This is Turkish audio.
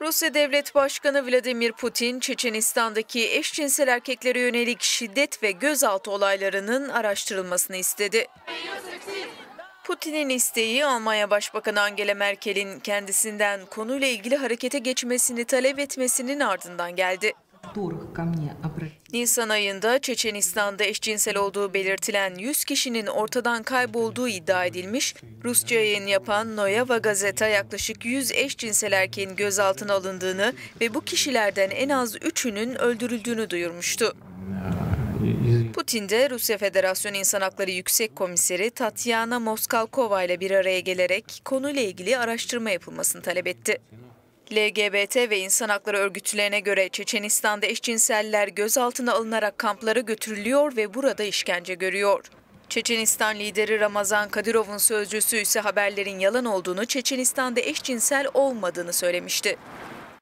Rusya Devlet Başkanı Vladimir Putin, Çeçenistan'daki eşcinsel erkeklere yönelik şiddet ve gözaltı olaylarının araştırılmasını istedi. Putin'in isteği Almanya Başbakanı Angela Merkel'in kendisinden konuyla ilgili harekete geçmesini talep etmesinin ardından geldi. Nisan ayında Çeçenistan'da eşcinsel olduğu belirtilen 100 kişinin ortadan kaybolduğu iddia edilmiş, Rusça yayın yapan Noyava Gazeta yaklaşık 100 eşcinsel erkeğin gözaltına alındığını ve bu kişilerden en az 3'ünün öldürüldüğünü duyurmuştu. Putin de Rusya Federasyonu İnsan Hakları Yüksek Komiseri Tatyana Moskalkova ile bir araya gelerek konuyla ilgili araştırma yapılmasını talep etti. LGBT ve insan hakları örgütlerine göre Çeçenistan'da eşcinseller gözaltına alınarak kamplara götürülüyor ve burada işkence görüyor. Çeçenistan lideri Ramazan Kadirov'un sözcüsü ise haberlerin yalan olduğunu, Çeçenistan'da eşcinsel olmadığını söylemişti.